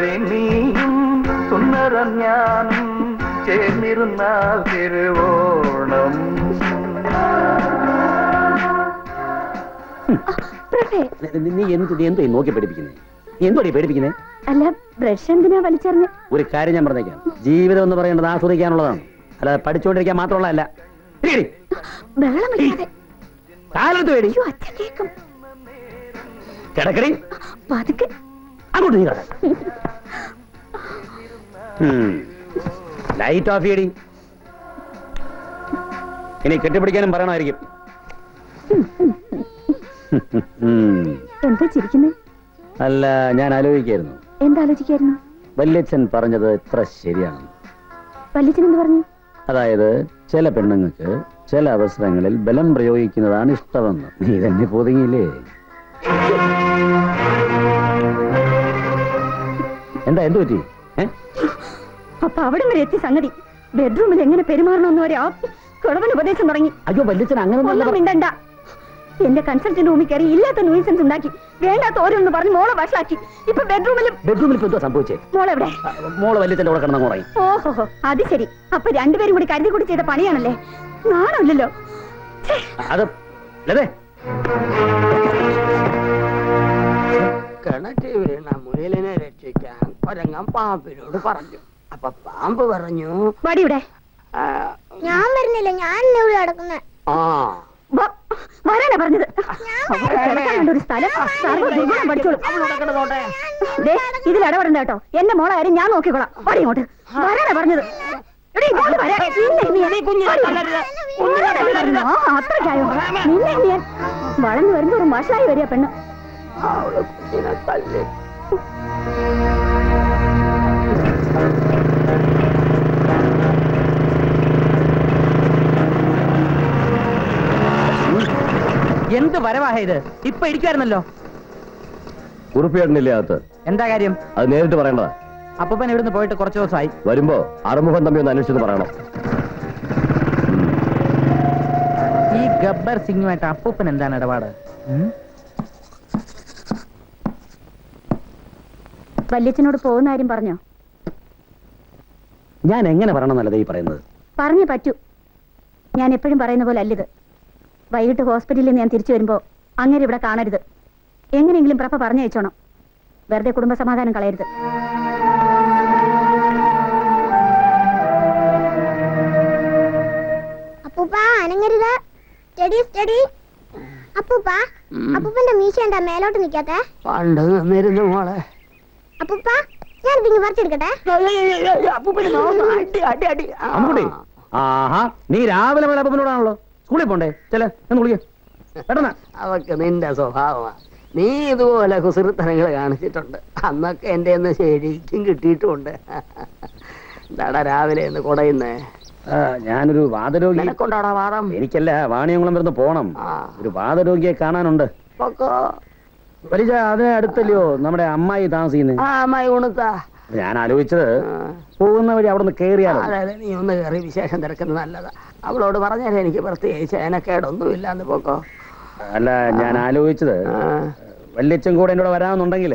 സുന്ദരി നീയും സുന്ദരം ഞാനും ചേർന്നിരുന്നാൽ തിരുവോണം. നീ- എന്ത് എന്തോ നോക്കി പഠിപ്പിക്കുന്നത് നീ എന്തോടി പേടിപ്പിക്കുന്നത് അല്ല ബ്രഷ് എന്തിനാ വലിച്ചെറിഞ്ഞ്? ഒരു കാര്യം ഞാൻ പറഞ്ഞേക്കാം. ജീവിതം എന്ന് പറയുന്നത് ആസ്വദിക്കാനുള്ളതാണ്. അല്ലാതെ പഠിച്ചുകൊണ്ടിരിക്കാൻ മാത്രമുള്ളതല്ല കാലെടുത്ത് പേടി അയ്യോ അച്ഛൻ കേക്കും. കിടക്കടി. പതുക്കെ. അങ്ങോട്ട് നീ കിട. ലൈറ്റ് ഓഫ് ചെയ്യടി. ഇനി കെട്ടിപ്പിടിക്കാനും പറയണമായിരിക്കും. എന്താ ചിരിക്കുന്നേ? അല്ല ഞാൻ ആലോചിക്കായിരുന്നു. എന്താലോചിക്കായിരുന്നു വല്യച്ഛൻ പറഞ്ഞത് എത്ര ശരിയാണ്. വല്യച്ഛൻ എന്ത് പറഞ്ഞു? അതായത് ചില പെണ്ണുങ്ങൾക്ക് ചില അവസരങ്ങളിൽ ബലം പ്രയോഗിക്കുന്നതാണ് ഇഷ്ടമെന്ന്. നീ തന്നെ പൊതുങ്ങിയില്ലേ എന്താ എന്തു പറ്റി? ഏ? അപ്പൊ അവിടെ വരെ എത്തി സംഗതി. ബെഡ്റൂമിൽ എങ്ങനെ പെരുമാറണമെന്ന് വരെ ആ കുളവൻ ഉപദേശം തുടങ്ങി. അയ്യോ വല്യച്ഛൻ അങ്ങനെ മിണ്ടണ്ട. എന്റെ കൺസൾട്ടന്റ് റൂമിൽ കയറി ഇല്ലാത്ത ന്യൂസൻസ് ഉണ്ടാക്കി. വേണ്ടാത്ത ഓരോന്ന് പറഞ്ഞ് മോളെ വഷളാക്കി. ഇപ്പൊ ബെഡ്റൂമിലും ബെഡ്റൂമിൽ ഇപ്പൊ എന്തോ സംഭവിച്ചേ? മോളെവിടെ? എവിടെ മോൾ വല്യച്ഛന്റെ കൂടെ കിടന്നു ഓഹോ അത് ശരി. അപ്പൊ രണ്ടുപേരും കൂടി കരുതി കൂടി ചെയ്ത പണിയാണല്ലേ? നാണല്ലോ അത് കിണറ്റിൽ വീണ മുയലിനെ രക്ഷിക്കാൻ കൊരങ്ങൻ പാമ്പിനോട് പറഞ്ഞു. അപ്പൊ പാമ്പ് പറഞ്ഞു വടിയുടെ ഞാൻ വരുന്നില്ല ഞാൻ ഇവിടെ കിടക്കുന്ന ആ വരാനാ പറഞ്ഞത് കിടക്കാനുണ്ട് ഒരു സ്ഥലം സർവ പഠിച്ചോളൂ ദേ, ഇതിൽ ഇടപെടണ്ട കേട്ടോ എന്റെ മോളെ കാര്യം ഞാൻ നോക്കിക്കോളാം വടി ഇങ്ങോട്ട് വരാനാ പറഞ്ഞത് എടീ, ഇങ്ങോട്ട് വരാൻ. നിന്നെ ഇനി ഞാൻ- കുഞ്ഞിനെ തല്ലരുത്. ആ, അത്രയ്ക്കായോ നിന്നെ ഇനി ഞാൻ വളർന്നു വരുന്ന ഒരു മഷായി വരിക പെണ്ണ് അവൾ കുഞ്ഞിനെ തല്ലി എന്ത് വരവാഹ ഇത്? ഇപ്പൊ ഇരിക്കുവായിരുന്നല്ലോ കുറിപ്പിയേട്ടനില്ലേ അകത്ത്? എന്താ കാര്യം? അത് നേരിട്ട് പറയേണ്ടതാ. അപ്പൂപ്പൻ ഇവിടുന്ന് പോയിട്ട് കുറച്ച് ദിവസമായി. വരുമ്പോ അറുമുഖം തമ്പി ഒന്ന് അന്വേഷിച്ചെന്ന് പറയണം. ഈ ഗബ്ബർ സിംഗുമായിട്ട് അപ്പൂപ്പൻ എന്താണ് ഇടപാട്? ഉം? വല്യച്ഛനോട് പോകുന്ന കാര്യം പറഞ്ഞോ? ഞാൻ എങ്ങനെ പറയണമെന്നല്ല ഈ പറയുന്നത്? പറഞ്ഞേ പറ്റൂ. ഞാൻ എപ്പോഴും പറയുന്ന പോലെ അല്ലിത്. വൈകിട്ട് ഹോസ്പിറ്റലിൽ നിന്ന് ഞാൻ തിരിച്ചു വരുമ്പോ അങ്ങനെ ഇവിടെ കാണരുത്. എങ്ങനെയെങ്കിലും പ്രഭ പറഞ്ഞയച്ചോണം വെറുതെ കുടുംബ സമാധാനം കളയരുത്. അപ്പൂപ്പാ അനങ്ങരുത്. Steady steady. അപ്പൂപ്പാ അപ്പൂപ്പന്റെ മീശ എന്താ മേലോട്ട് നിക്കാത്തെ? പണ്ട് നിന്നിരുന്നു മോളെ. അപ്പൂപ്പാ ഞാൻ ഇതിങ്ങ് പറിച്ചെടുക്കട്ടെ. അടി അടി അടി. ആഹാ നീ രാവിലെ മുതൽ അപ്പനോടാണല്ലോ സ്കൂളിൽ പോണ്ടേ? ചെല എന്ന് വിളിക്കേ. പെട്ടെന്ന്. അതൊക്കെ നിന്റെ സ്വഭാവമാ. നീ ഇതുപോലെ കുസൃത്തനങ്ങൾ കാണിച്ചിട്ടുണ്ട്. അന്നൊക്കെ എന്റെ ഒന്ന് ശരിക്കും കിട്ടിയിട്ടുമുണ്ട് എന്താടാ രാവിലെ ഒന്ന് കൊടയുന്നേ? ആ, ഞാനൊരു വാദരോഗി നിനക്കൊണ്ടാടാ വാദം? എനിക്കല്ല വാണിയംകുളം വരുന്ന പോണം. ആ. ഒരു വാദരോഗിയെ കാണാനുണ്ട്. പൊക്കോ. വലിയ അതിന് അടുത്തല്ലയോ? നമ്മുടെ അമ്മായി താമസിക്കുന്നത് ആ അമ്മായി ഉണുത്താ. ഞാൻ ആലോചിച്ചത് പോകുന്ന വഴി അവിടെ നിന്ന് കേറിയാലോ? അതെ നീ ഒന്ന് കയറി വിശേഷം തിരക്കുന്നത് നല്ലതാ. അവളോട് പറഞ്ഞാൽ എനിക്ക് പ്രത്യേകിച്ച് എനക്കേടൊന്നും ഇല്ലാന്ന് പോക്കോ. അല്ല ഞാൻ ആലോചിച്ചത്. വല്യച്ഛൻ കൂടെ എന്നോട് വരാമെന്നുണ്ടെങ്കിൽ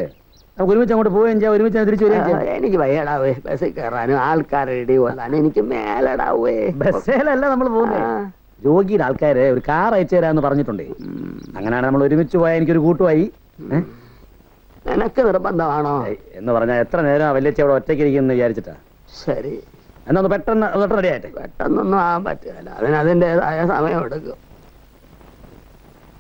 നമുക്ക് ഒരുമിച്ച് അങ്ങോട്ട് പോവുകയും ചെയ്യാം ഒരുമിച്ച് തിരിച്ചു വരികയും ചെയ്യാം. എനിക്ക് വയ്യടാവേ. ബസ്സിൽ കയറാനും ആൾക്കാരുടെ ഇടി കൊള്ളാനും എനിക്ക് മേലടാവേ. ബസ്സിലല്ല നമ്മൾ പോകുന്നത്. രോഗിയുടെ ആൾക്കാരെ ഒരു കാർ അയച്ചു തരാമെന്ന് പറഞ്ഞിട്ടുണ്ടേ. അങ്ങനെയാണ് നമ്മൾ ഒരുമിച്ച് പോയാൽ എനിക്കൊരു കൂട്ടുമായി? നിനക്ക് നിർബന്ധമാണോ? എന്ന് പറഞ്ഞാൽ എത്ര നേരം വല്യച്ഛ അവിടെ ഒറ്റയ്ക്ക് ഇരിക്കുന്നു വിചാരിച്ചിട്ടാ? ശരി. എന്നാ ഒന്ന് പെട്ടെന്ന് പെട്ടെന്ന് റെഡി ആയിട്ടെ. പെട്ടെന്നൊന്നും ആകാൻ പറ്റില്ല അതിന് അതിന്റെതായ സമയം എടുക്കും.